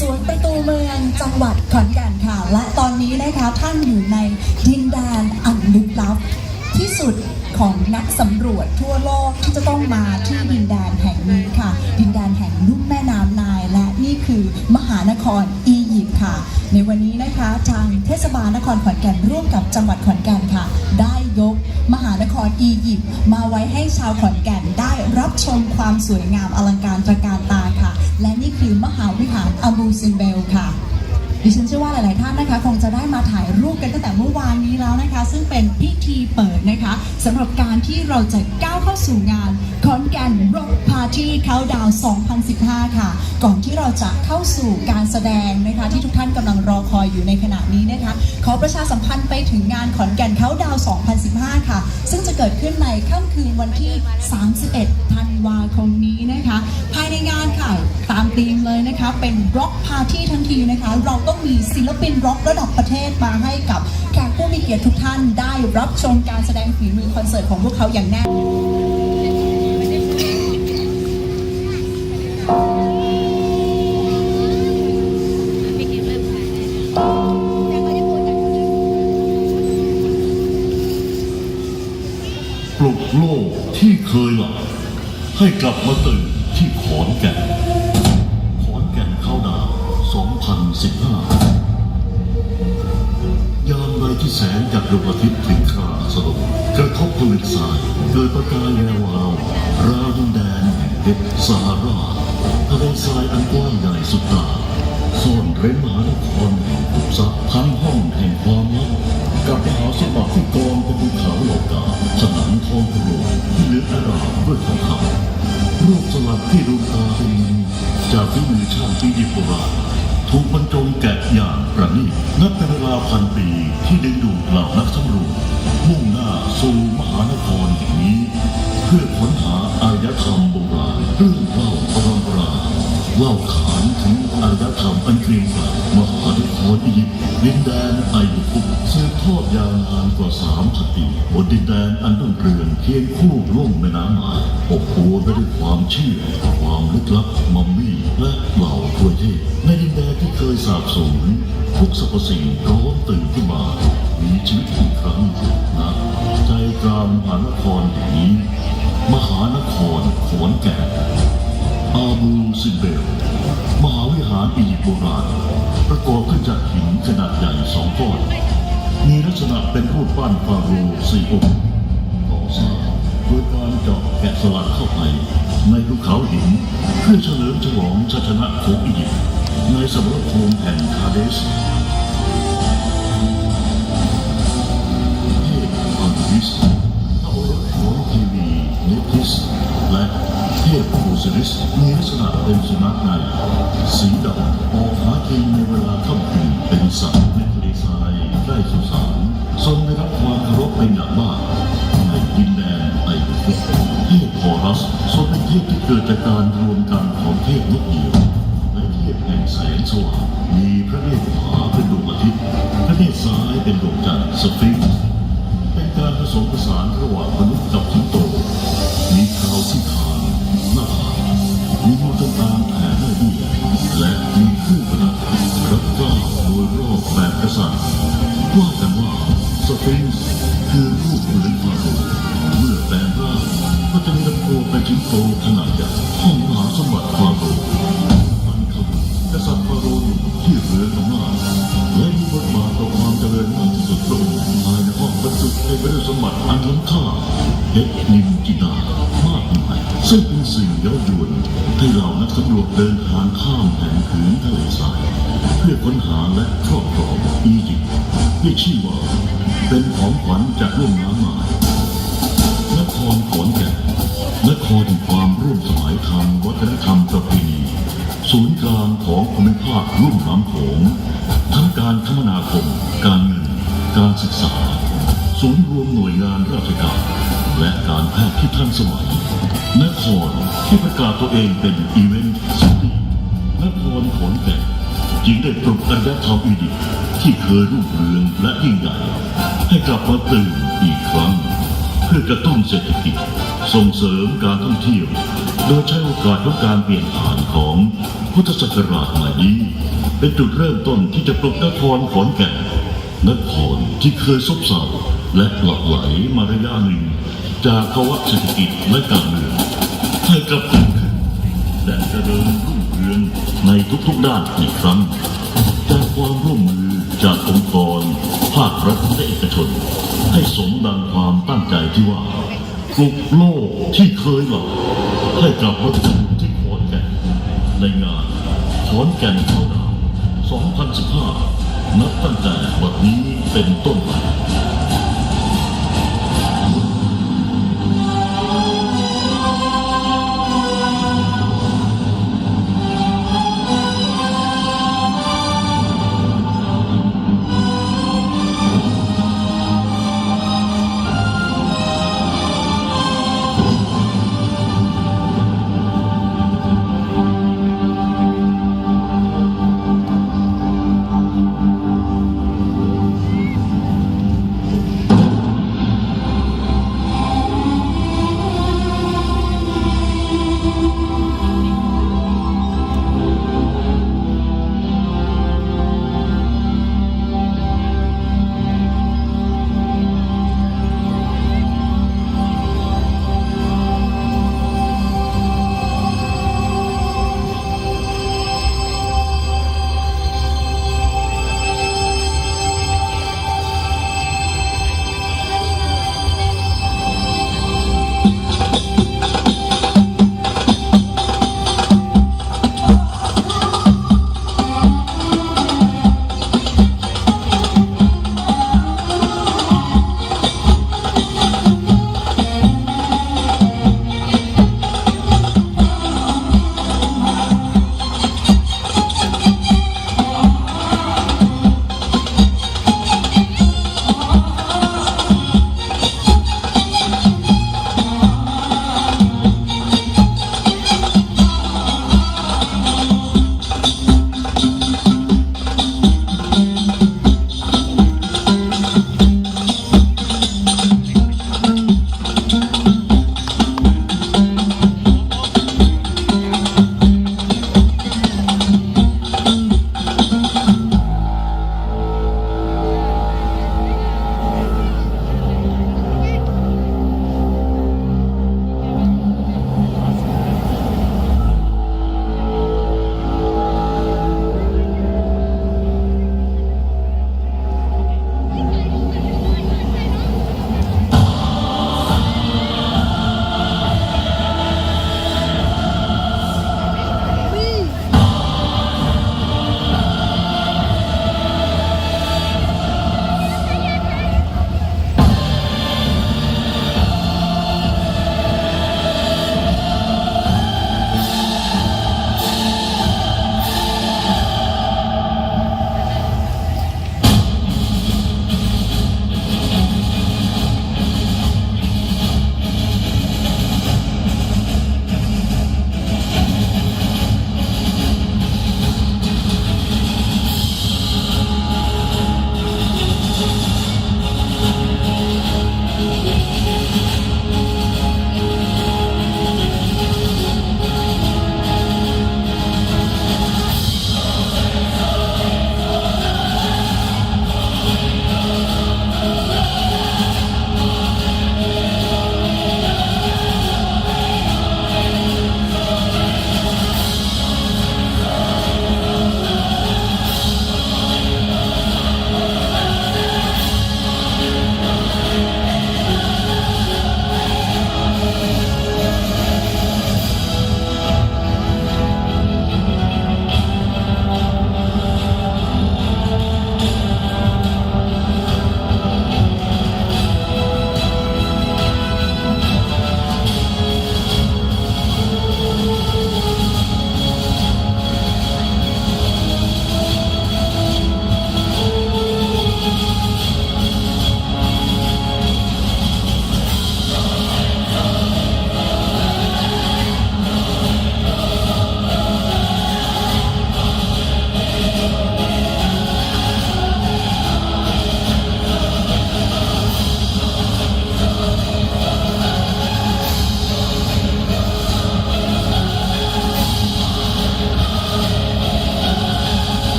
สวนประตูเมืองจังหวัดขอนแก่นค่ะ และตอนนี้นะคะท่านอยู่ในดินแดนอันลึกลับ ที่สุดของนักสำรวจทั่วโลกที่จะต้องมาที่ดินแดนแห่งนี้ค่ะ ดินแดนแห่งลุ่มแม่น้ำนาย และนี่คือมหานครอีย ค่ะ ในวันนี้นะคะทางเทศบาลนครขอนแก่นร่วมกับจังหวัดขอนแก่นค่ะ ได้ยกมหานครอียิปต์มาไว้ให้ชาวขอนแก่นได้รับชมความสวยงามอลังการตระการตาค่ะ และนี่คือมหาวิหารอบูซิมเบลค่ะ ดิฉันเชื่อว่าหลาย ๆ ท่านนะคะ คงจะได้มาถ่ายรูปกันตั้งแต่เมื่อวานนี้แล้วนะคะ ซึ่งเป็นพิธีเปิดนะคะสำหรับการที่เราจะก้าวเข้าสู่งานคอนแกนร็อกพาร์ตี้เขาดาว 2015 ค่ะ ก่อนที่เราจะเข้าสู่การแสดงนะคะ ที่ทุกท่านกำลังรอคอยอยู่ในขณะนี้นะคะ ขอประชาสัมพันธ์ไปถึงงานขอนแก่นเขาดาว 2015 ค่ะ ซึ่งจะเกิดขึ้นในค่ำคืนวันที่ 31 ธันวาคมนี้นะคะ ภายในงานค่ะ ธีมเลยนะคะเป็นร็อกพาร์ตี้ทั้งทีนะคะ เราต้องมีศิลปินร็อกระดับประเทศมาให้กับแขกผู้มีเกียรติทุกท่านได้รับชมการแสดงฝีมือคอนเสิร์ตของพวกเขาอย่างแน่ปลุกโลกที่เคยหลับให้กลับมาตื่นที่ขอนแก่น แสงจากดวงอาทิตย์ถึงคราสลบกระทบผลึกทรายเกิดประกายแวววาวราวดินแดนแห่งเพชรสหราทะเลทรายอันกว้างใหญ่สุดตาซ่อนเร้นมหานครแห่งขุมทรัพย์ทั้งห้องแห่งความลับกับมหาสมบัติที่กองเป็นภูเขาโลกาสนามทองกระโหลกที่เหลืออารามด้วยทองคำรูปสลักที่ดวงตาเป็นจากฝีมือช่างอียิปโบราณ ถูกบรรจงแกะอย่างประณีตนับเป็นเวลาพันปีที่ดึงดูดเหล่านักสำรวจมุ่งหน้าสู่มหานครแห่งนี้ เพื่อค้นหาอารยธรรมโบราณเรื่องเล่าปรำปราเล่าขานถึงอารยธรรมอันเกรียงไกรมหา นครอียิปต์ดินแดนไอบุกุสืบทอดยาวนานกว่าสามพันปีบนดินแดนอันรุ่งเรืองเคียงคู่ร่วมแม่น้ำไม้อบอวลไปด้วยความเชื่อ ความลึกลับมัมมี่และเหล่าทวยเทพในดินแดนที่เคยสาบสูญทุกสรรพสิ่งร้อนตื่นขึ้นมา มีชีวิตอีกครั้งนะใจกลางมหานครแห่งนี้ มหานครขอนแก่น อาบูซิเบล มหาวิหารอียิปต์โบราณ ประกอบขึ้นจากหินขนาดใหญ่สองก้อน มีลักษณะเป็นรูปปั้นฟาโรห์สี่องค์ก่อสร้างโดยการเจาะแกะสลักเข้าไปในภูเขาหินเพื่อเฉลิมฉลองชัยชนะของอียิปต์ในสมรภูมิแห่งคาเดส พโอซิริสมีลักษณะเป็นสุนัขในสีดำออกหากินในเวลาค่ำคืนเป็นสัตว์ในทะเลทรายใกล้สุสานทรงได้รับความเคารพเป็นอย่างมากในดินแดนไอบุกเทพพอรัสทรงเป็นเทพที่เกิดจากการรวมกันของเทพนกเหยี่ยวและเทพแห่งแสงสว่างมีพระเนตรขวาเป็นดวงอาทิตย์พระเนตรซ้ายเป็นดวงจันทร์สฟิงค์เป็นการผสมผสานระหว่างม ตัวเป็นชิ้นโตขนาดใหญ่ห้องมหาสมบัติฟาโรห์มันคือกษัตริย์ฟาโรห์หนุ่มที่เหลืออำนาจและมีบทบาทต่อความเจริญมากที่สุดพระองภายในห้องบรรจุเต็มไปด้วยสมบัติอันล้ำค่าเพชรนินจินดามากมายซึ่งเป็นสิ่งเย้ายวนให้เหล่านักสำรวจเดินทางข้ามแผ่นผืนทะเลทราย เพื่อค้นหาและครอบครองอียิปต์ที่ชื่อว่าเป็นของขวัญจากร่วมน้ำมายนครขอน นครแห่งความร่วมสมัยทางวัฒนธรรมประเพณีศูนย์กลางของภูมิภาครุ่มน้ำโขงทั้งการคมนาคม การเงิน การศึกษา ศูนย์รวมหน่วยงานราชการและการแพทย์ที่ทันสมัย นครที่ประกาศตัวเองเป็นอีเวนต์ซิตี้นครขอนแก่นจึงได้ปลุกอารยธรรมอียิที่เคยรุ่งเรืองและยิ่งใหญ่ให้กลับมาตื่นอีกครั้ง เพื่อกระตุ้นเศรษฐกิจ ส่งเสริมการท่องเที่ยว โดยใช้โอกาสของการเปลี่ยนผ่านของพุทธศักราชใหม่นี้ เป็นจุดเริ่มต้นที่จะปลุกนครขอนแก่นนครที่เคยซบเซาและหลับไหลมาระยะหนึ่ง จากภาวะเศรษฐกิจและการเมืองให้กลับคืนขึ้นและเจริญรุ่งเรืองในทุกๆด้านอีกครั้งจากความร่วมมือจากองค์กร ภาครัฐและเอกชน ให้สมดังความตั้งใจที่ว่า ปลุกโลกที่เคยหลับให้กลับมาถึงที่ขอนแก่นในงานขอนแก่นเท่าดาว2015 นับตั้งแต่วันนี้เป็นต้นไป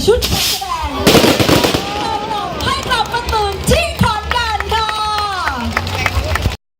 แ